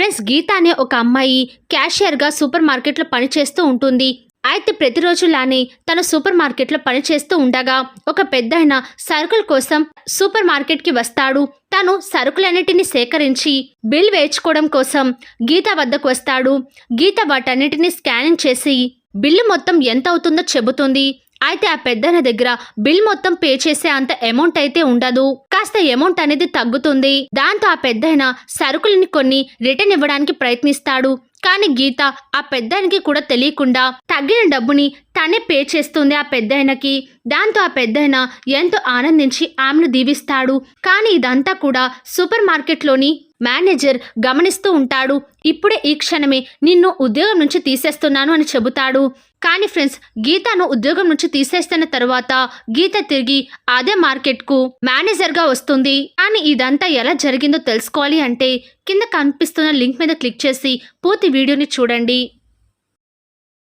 Friends గీత అనే ఒక అమ్మాయి క్యాషియర్గా సూపర్ మార్కెట్లో పనిచేస్తూ ఉంటుంది. అయితే ప్రతిరోజులానే తను సూపర్ మార్కెట్లో పనిచేస్తూ ఉండగా ఒక పెద్దాయన సరుకుల కోసం సూపర్ మార్కెట్కి వస్తాడు. తను సరుకులన్నిటిని సేకరించి బిల్ వేయించుకోవడం కోసం గీత వద్దకు వస్తాడు. గీత వాటన్నిటిని స్కానింగ్ చేసి బిల్లు మొత్తం ఎంత అవుతుందో చెబుతుంది. అయితే ఆ పెద్దన దగ్గర బిల్ మొత్తం పే చేసే అంత అమౌంట్ అయితే ఉండదు. కాస్త అమౌంట్ అనేది తగ్గుతుంది. దాంతో ఆ పెద్దయిన సరుకులని కొన్ని రిటర్న్ ఇవ్వడానికి ప్రయత్నిస్తాడు. కానీ గీత ఆ పెద్దానికి కూడా తెలియకుండా తగ్గిన డబ్బుని తనే పే చేస్తుంది ఆ పెద్దయినకి. దాంతో ఆ పెద్దయిన ఎంతో ఆనందించి ఆమెను దీవిస్తాడు. కానీ ఇదంతా కూడా సూపర్ మార్కెట్లోని మేనేజర్ గమనిస్తూ ఉంటాడు. ఇప్పుడే ఈ క్షణమే నిన్ను ఉద్యోగం నుంచి తీసేస్తున్నాను అని చెబుతాడు. కానీ ఫ్రెండ్స్ గీతను ఉద్యోగం నుంచి తీసేస్తున్న తర్వాత గీత తిరిగి అదే మార్కెట్కు మేనేజర్గా వస్తుంది. కానీ ఇదంతా ఎలా జరిగిందో తెలుసుకోవాలి అంటే కింద కనిపిస్తున్న లింక్ మీద క్లిక్ చేసి పూర్తి వీడియోని చూడండి.